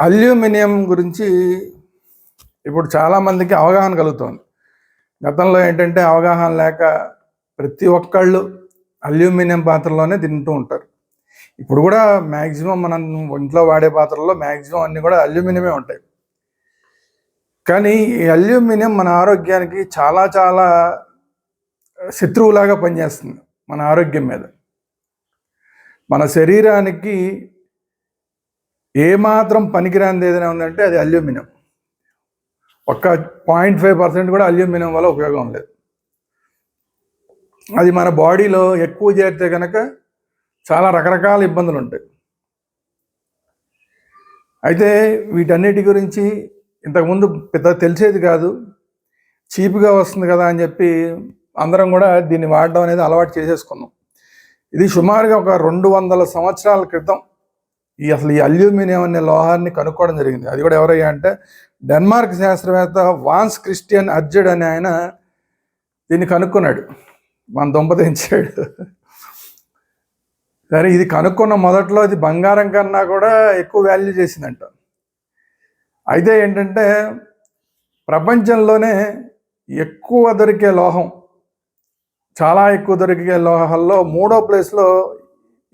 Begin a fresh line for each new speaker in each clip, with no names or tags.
Aluminium గురించి ఇప్పుడు చాలామందికి అవగాహన కలుగుతుంది. గతంలో ఏంటంటే అవగాహన లేక ప్రతి ఒక్కళ్ళు అల్యూమినియం పాత్రలోనే తింటూ ఉంటారు. ఇప్పుడు కూడా మ్యాక్సిమం మనం ఇంట్లో వాడే పాత్రల్లో మ్యాక్సిమం అన్నీ కూడా అల్యూమినియమే ఉంటాయి. కానీ ఈ అల్యూమినియం మన ఆరోగ్యానికి చాలా చాలా శత్రువులాగా పనిచేస్తుంది మన ఆరోగ్యం మీద. మన శరీరానికి ఏమాత్రం పనికిరానిది ఏదైనా ఉందంటే అది అల్యూమినియం. ఒక్క పాయింట్ ఫైవ్ పర్సెంట్ కూడా అల్యూమినియం వల్ల ఉపయోగం లేదు. అది మన బాడీలో ఎక్కువ చేరితే కనుక చాలా రకరకాల ఇబ్బందులు ఉంటాయి. అయితే వీటన్నిటి గురించి ఇంతకుముందు పెద్ద తెలిసేది కాదు. చీప్గా వస్తుంది కదా అని చెప్పి అందరం కూడా దీన్ని వాడడం అనేది అలవాటు చేసేసుకున్నాం. ఇది సుమారుగా ఒక రెండు వందల సంవత్సరాల క్రితం ఈ అసలు ఈ అల్యూమినియం అనే లోహాన్ని కనుక్కోవడం జరిగింది. అది కూడా ఎవరయ్యా అంటే డెన్మార్క్ శాస్త్రవేత్త వాన్స్ క్రిస్టియన్ అర్జడ్ అనే ఆయన దీన్ని కనుక్కున్నాడు. మన దొంపతించాడు సరే ఇది కనుక్కున్న మొదట్లో ఇది బంగారం కన్నా కూడా ఎక్కువ వాల్యూ చేసిందంట. అయితే ఏంటంటే ప్రపంచంలోనే ఎక్కువ దొరికే లోహం చాలా ఎక్కువ దొరికే లోహాల్లో మూడో ప్లేస్లో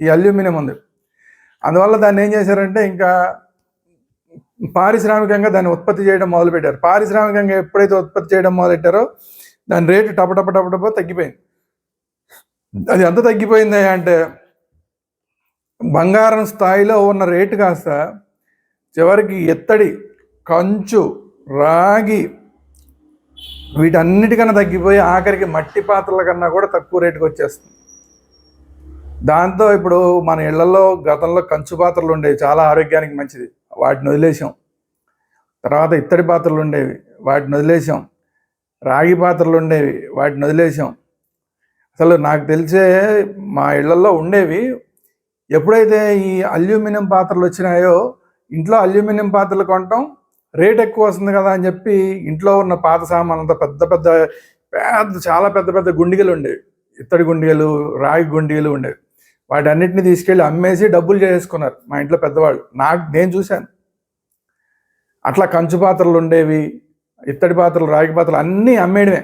ఈ అల్యూమినియం ఉంది. అందువల్ల దాన్ని ఏం చేశారంటే ఇంకా పారిశ్రామికంగా దాన్ని ఉత్పత్తి చేయడం మొదలుపెట్టారు. పారిశ్రామికంగా ఎప్పుడైతే ఉత్పత్తి చేయడం మొదలెట్టారో దాని రేటు టపటప టపటప తగ్గిపోయింది. అది ఎంత తగ్గిపోయింది అంటే బంగారం స్థాయిలో ఉన్న రేటు కాస్త చివరికి ఎత్తడి కంచు రాగి వీటన్నిటికన్నా తగ్గిపోయి ఆఖరికి మట్టి పాత్రల కన్నా కూడా తక్కువ రేటుకి వచ్చేస్తుంది దాంతో ఇప్పుడు మన ఇళ్ళలో గతంలో కంచు పాత్రలు ఉండేవి చాలా ఆరోగ్యానికి మంచిది. వాటిని వదిలేసాం. తర్వాత ఇత్తడి పాత్రలు ఉండేవి వాటిని వదిలేసాం. రాగి పాత్రలు ఉండేవి వాటిని వదిలేసాం. అసలు నాకు తెలిసే మా ఇళ్ళలో ఉండేవి ఎప్పుడైతే ఈ అల్యూమినియం పాత్రలు వచ్చినాయో ఇంట్లో అల్యూమినియం పాత్రలు కొనటం రేట్ ఎక్కువ వస్తుంది కదా అని చెప్పి ఇంట్లో ఉన్న పాత సామాన్లంతా పెద్ద పెద్ద పెద్ద చాలా పెద్ద పెద్ద గుండిగలు ఉండేవి. ఇత్తడి గుండిగలు రాగి గుండిగలు ఉండేవి. వాటన్నిటిని తీసుకెళ్ళి అమ్మేసి డబ్బులు చేసుకున్నారు మా ఇంట్లో పెద్దవాళ్ళు. నాకు నేను చూశాను. అట్లా కంచు పాత్రలు ఉండేవి ఇత్తడి పాత్రలు రాగి పాత్రలు అన్నీ అమ్మేయడమే.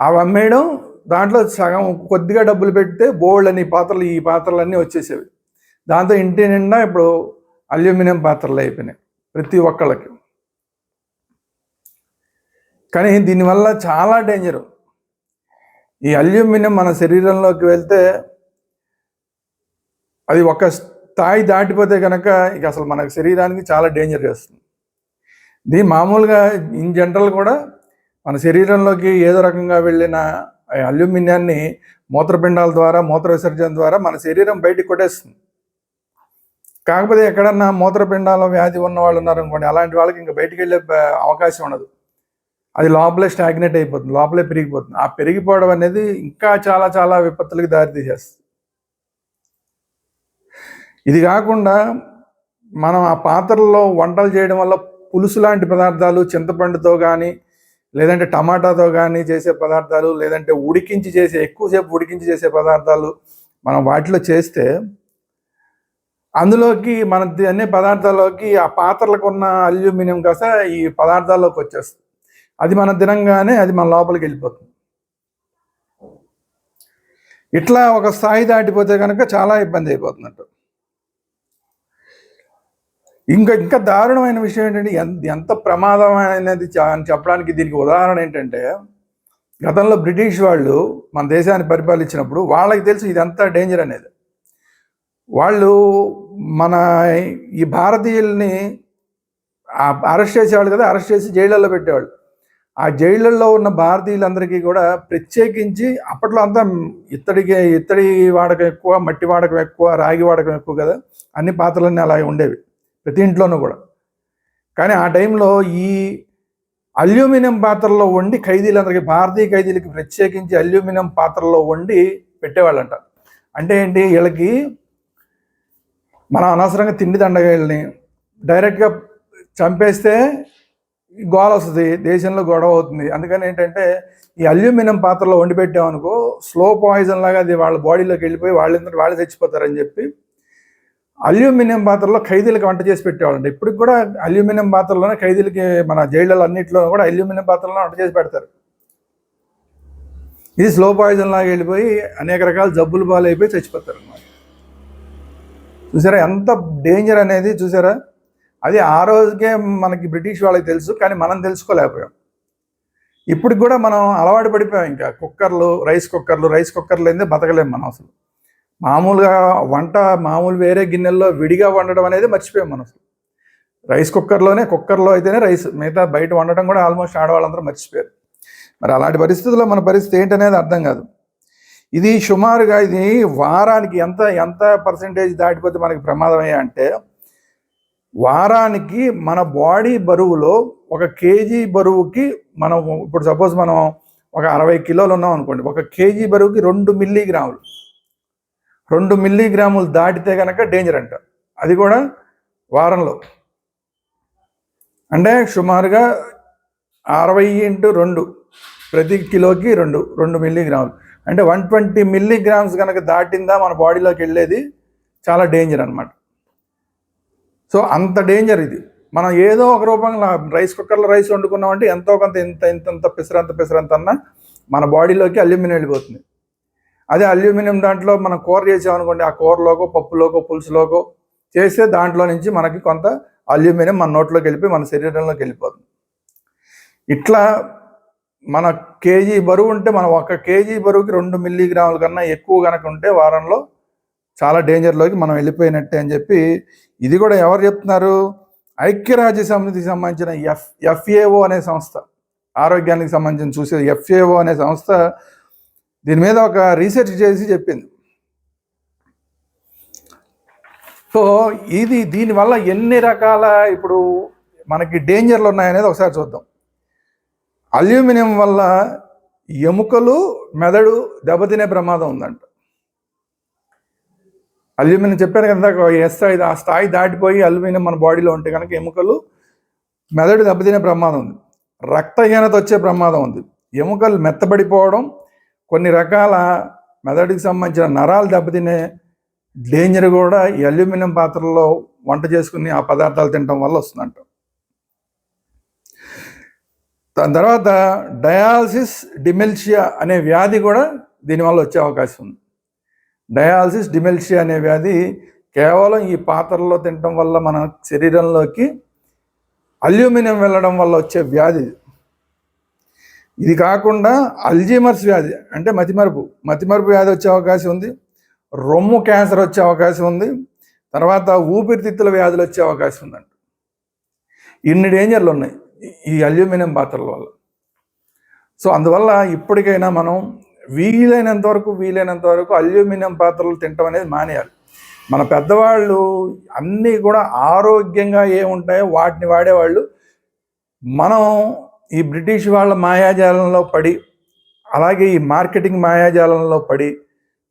అవి అమ్మేయడం దాంట్లో సగం కొద్దిగా డబ్బులు పెడితే బోల్డ్ అని పాత్రలు ఈ పాత్రలు అన్నీ వచ్చేసేవి. దాంతో ఇంటి నిండా ఇప్పుడు అల్యూమినియం పాత్రలు అయిపోయినాయి ప్రతి ఒక్కళ్ళకి. కానీ దీనివల్ల చాలా డేంజరు. ఈ అల్యూమినియం మన శరీరంలోకి వెళ్తే అది ఒక స్థాయి దాటిపోతే కనుక ఇక అసలు మన శరీరానికి చాలా డేంజర్ చేస్తుంది దీని మామూలుగా ఇన్ జనరల్ కూడా మన శరీరంలోకి ఏదో రకంగా వెళ్ళిన ఆ అల్యూమినియాన్ని మూత్రపిండాల ద్వారా మూత్ర విసర్జన ద్వారా మన శరీరం బయటికి కొట్టేస్తుంది. కాకపోతే ఎక్కడన్నా మూత్రపిండాల వ్యాధి ఉన్న వాళ్ళు ఉన్నారనుకోండి అలాంటి వాళ్ళకి ఇంకా బయటికి వెళ్ళే అవకాశం ఉండదు. అది లోపలే స్టాగ్నేట్ అయిపోతుంది లోపలే పెరిగిపోతుంది. ఆ పెరిగిపోవడం అనేది ఇంకా చాలా చాలా విపత్తులకు దారితీసేస్తుంది. ఇది కాకుండా మనం ఆ పాత్రల్లో వంటలు చేయడం వల్ల పులుసు లాంటి పదార్థాలు చింతపండుతో కానీ లేదంటే టమాటాతో కానీ చేసే పదార్థాలు లేదంటే ఉడికించి చేసే ఎక్కువసేపు ఉడికించి చేసే పదార్థాలు మనం వాటిలో చేస్తే అందులోకి మన అన్ని పదార్థాల్లోకి ఆ పాత్రలకు ఉన్న అల్యూమినియం కాస్త ఈ పదార్థాల్లోకి వచ్చేస్తుంది. అది మనం తినంగానే అది మన లోపలికి వెళ్ళిపోతుంది. ఇట్లా ఒక స్థాయి దాటిపోతే కనుక చాలా ఇబ్బంది అయిపోతున్నట్టు. ఇంకా ఇంకా దారుణమైన విషయం ఏంటంటే ఎంత ఎంత ప్రమాదమైనది అని చెప్పడానికి దీనికి ఉదాహరణ ఏంటంటే గతంలో బ్రిటిష్ వాళ్ళు మన దేశాన్ని పరిపాలించినప్పుడు వాళ్ళకి తెలుసు ఇదంతా డేంజర్ అనేది. వాళ్ళు మన ఈ భారతీయుల్ని అరెస్ట్ చేసేవాళ్ళు కదా అరెస్ట్ చేసి జైళ్ళల్లో పెట్టేవాళ్ళు. ఆ జైళ్ళల్లో ఉన్న భారతీయులందరికీ కూడా ప్రత్యేకించి అప్పట్లో అంతా ఇత్తడికి ఇత్తడి వాడకం ఎక్కువ మట్టి వాడకం ఎక్కువ రాగి వాడకం ఎక్కువ కదా అన్ని పాత్రలన్నీ అలాగే ఉండేవి. ప్రతి ఇంట్లోనూ కూడా. కానీ ఆ టైంలో ఈ అల్యూమినియం పాత్రలో వండి ఖైదీలందరికీ భారతీయ ఖైదీలకి ప్రత్యేకించి అల్యూమినియం పాత్రలో వండి పెట్టేవాళ్ళంట. అంటే ఏంటి? వీళ్ళకి మనం అనవసరంగా తిండి దండగాయల్ని డైరెక్ట్గా చంపేస్తే గోల వస్తుంది దేశంలో గొడవ అవుతుంది. అందుకని ఏంటంటే ఈ అల్యూమినియం పాత్రలో వండి పెట్టామనుకో స్లో పాయిజన్ లాగా అది వాళ్ళ బాడీలోకి వెళ్ళిపోయి వాళ్ళందరూ వాళ్ళు చచ్చిపోతారని చెప్పి అల్యూమినియం పాత్రలో ఖైదీలకు వంట చేసి పెట్టేవాళ్ళండి. ఇప్పటికి కూడా అల్యూమినియం పాత్రలోనే ఖైదీలకి మన జైళ్ళలో అన్నింటిలో కూడా అల్యూమినియం పాత్రలోనే వంట చేసి పెడతారు. ఇది స్లో పాయిజన్ లాగా వెళ్ళిపోయి అనేక రకాల జబ్బులు పాలైపోయి చచ్చిపోతారు అన్నమాట చూసారా ఎంత డేంజర్ అనేది చూసారా? అది ఆ రోజుకే మనకి బ్రిటిష్ వాళ్ళకి తెలుసు కానీ మనం తెలుసుకోలేకపోయాం. ఇప్పటికి కూడా మనం అలవాటు పడిపోయాం ఇంకా. కుక్కర్లు రైస్ కుక్కర్లు రైస్ కుక్కర్లు అయితే బతకలేము మనం అసలు. మామూలుగా వంట మామూలు వేరే గిన్నెల్లో విడిగా వండడం అనేది మర్చిపోయాం మనం అసలు. రైస్ కుక్కర్లోనే కుక్కర్లో అయితేనే రైస్ మిగతా బయట వండటం కూడా ఆల్మోస్ట్ ఆడవాళ్ళందరూ మర్చిపోయారు. మరి అలాంటి పరిస్థితుల్లో మన పరిస్థితి ఏంటనేది అర్థం కాదు. ఇది సుమారుగా ఇది వారానికి ఎంత ఎంత పర్సంటేజ్ దాటిపోతే మనకి ప్రమాదం అంటే వారానికి మన బాడీ బరువులో ఒక కేజీ బరువుకి మనం ఇప్పుడు సపోజ్ మనం ఒక అరవై కిలోలు ఉన్నాం అనుకోండి ఒక కేజీ బరువుకి రెండు మిల్లీగ్రాములు. రెండు మిల్లీగ్రాములు దాటితే కనుక డేంజర్ అంట. అది కూడా వారంలో. అంటే సుమారుగా అరవై ఇంటూ రెండు ప్రతి కిలోకి రెండు రెండు మిల్లీగ్రాములు. అంటే వన్ ట్వంటీ మిల్లీగ్రామ్స్ కనుక దాటిందా మన బాడీలోకి వెళ్ళేది చాలా డేంజర్ అనమాట సో అంత డేంజర్ ఇది. మనం ఏదో ఒక రూపంలో రైస్ కుక్కర్లో రైస్ వండుకున్నామంటే ఎంతో కొంత ఇంత ఇంత ఇంత పిసరంత పిసరంత అన్న మన బాడీలోకి అల్యూమినియం వెళ్ళిపోతుంది. అదే అల్యూమినియం దాంట్లో మనం కూర చేసామనుకోండి ఆ కూరలోకో పప్పులోకో పులుసులోకో చేస్తే దాంట్లో నుంచి మనకి కొంత అల్యూమినియం మన నోట్లోకి వెళ్ళిపోయి మన శరీరంలోకి వెళ్ళిపోతుంది ఇట్లా మన కేజీ బరువు ఉంటే మనం ఒక కేజీ బరువుకి రెండు మిల్లీగ్రాముల కన్నా ఎక్కువ కనుక ఉంటే వారంలో చాలా డేంజర్లోకి మనం వెళ్ళిపోయినట్టే అని చెప్పి ఇది కూడా ఎవరు చెప్తున్నారు? ఐక్యరాజ్య సమితికి సంబంధించిన ఎఫ్ ఎఫ్ఏఓ అనే సంస్థ ఆరోగ్యానికి సంబంధించిన చూసే ఎఫ్ఏఓ అనే సంస్థ దీని మీద ఒక రీసెర్చ్ చేసి చెప్పింది. సో ఇది దీనివల్ల ఎన్ని రకాల ఇప్పుడు మనకి డేంజర్లు ఉన్నాయనేది ఒకసారి చూద్దాం. అల్యూమినియం వల్ల ఎముకలు మెదడు దెబ్బతినే ప్రమాదం ఉందంట. అల్యూమినియం చెప్పాను కదా ఏ స్థాయి ఆ స్థాయి దాటిపోయి అల్యూమినియం మన బాడీలో ఉంటే కనుక ఎముకలు మెదడు దెబ్బతినే ప్రమాదం ఉంది. రక్తహీనత వచ్చే ప్రమాదం ఉంది. ఎముకలు మెత్తబడిపోవడం కొన్ని రకాల మెదడుకి సంబంధించిన నరాలు దెబ్బతినే డేంజర్ కూడా ఈ అల్యూమినియం పాత్రల్లో వంట చేసుకుని ఆ పదార్థాలు తినడం వల్ల వస్తుందంట. దాని తర్వాత డయాలసిస్ డిమెల్షియా అనే వ్యాధి కూడా దీనివల్ల వచ్చే అవకాశం ఉంది. డయాలసిస్ డిమెల్షియా అనే వ్యాధి కేవలం ఈ పాత్రల్లో తినడం వల్ల మన శరీరంలోకి అల్యూమినియం వెళ్ళడం వల్ల వచ్చే వ్యాధి ఇది. కాకుండా అల్జీమర్స్ వ్యాధి అంటే మతిమరుపు మతిమరుపు వ్యాధి వచ్చే అవకాశం ఉంది రొమ్ము క్యాన్సర్ వచ్చే అవకాశం ఉంది తర్వాత ఊపిరితిత్తుల వ్యాధులు వచ్చే అవకాశం ఉందంట. ఇన్ని డేంజర్లు ఉన్నాయి ఈ- ఈ అల్యూమినియం పాత్రల వల్ల. సో అందువల్ల ఇప్పటికైనా మనం వీలైనంత వరకు వీలైనంత వరకు అల్యూమినియం పాత్రలు తినటం అనేది మానేయాలి. మన పెద్దవాళ్ళు అన్నీ కూడా ఆరోగ్యంగా ఏముంటాయో వాటిని వాడేవాళ్ళు. మనం ఈ బ్రిటిష్ వాళ్ళ మాయాజాలంలో పడి అలాగే ఈ మార్కెటింగ్ మాయాజాలంలో పడి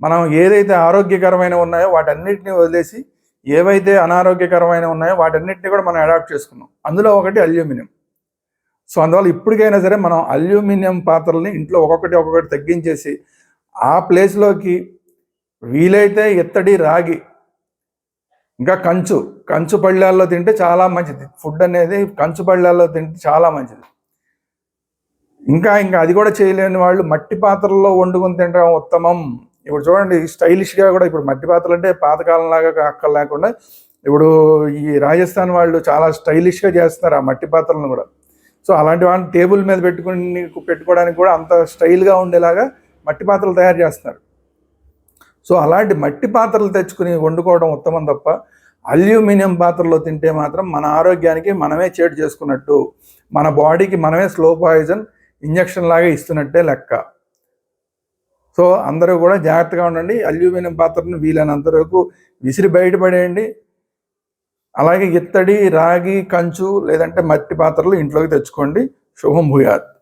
మనం ఏదైతే ఆరోగ్యకరమైన ఉన్నాయో వాటన్నిటిని వదిలేసి ఏవైతే అనారోగ్యకరమైన ఉన్నాయో వాటన్నిటిని కూడా మనం అడాప్ట్ చేసుకున్నాం. అందులో ఒకటి అల్యూమినియం. సో అందువల్ల ఇప్పటికైనా సరే మనం అల్యూమినియం పాత్రల్ని ఇంట్లో ఒక్కొక్కటి ఒక్కొక్కటి తగ్గించేసి ఆ ప్లేస్లోకి వీలైతే ఎత్తడి రాగి ఇంకా కంచు కంచు పళ్ళాల్లో తింటే చాలా మంచిది. ఫుడ్ అనేది కంచు పళ్ళాల్లో తింటే చాలా మంచిది. ఇంకా ఇంకా అది కూడా చేయలేని వాళ్ళు మట్టి పాత్రల్లో వండుకొని తినడం ఉత్తమం. ఇప్పుడు చూడండి స్టైలిష్గా కూడా ఇప్పుడు మట్టి పాత్రలు అంటే పాతకాలం లాగా లేకుండా ఇప్పుడు ఈ రాజస్థాన్ వాళ్ళు చాలా స్టైలిష్గా చేస్తున్నారు ఆ మట్టి పాత్రలను కూడా. సో అలాంటి వాళ్ళని టేబుల్ మీద పెట్టుకుని పెట్టుకోవడానికి కూడా అంత స్టైల్గా ఉండేలాగా మట్టి పాత్రలు తయారు చేస్తున్నారు. సో అలాంటి మట్టి పాత్రలు తెచ్చుకుని వండుకోవడం ఉత్తమం తప్ప అల్యూమినియం పాత్రలో తింటే మాత్రం మన ఆరోగ్యానికి మనమే చేటు చేసుకున్నట్టు మన బాడీకి మనమే స్లో పాయిజన్ ఇంజక్షన్ లాగా ఇస్తున్నట్టే లెక్క. సో అందరూ కూడా జాగ్రత్తగా ఉండండి. అల్యూమినియం పాత్రను వీలైనంత వరకు విసిరి బయటపడేయండి అలాగే ఇత్తడి రాగి కంచు లేదంటే మట్టి పాత్రలు ఇంట్లోకి తెచ్చుకోండి. శుభం భూయాత్.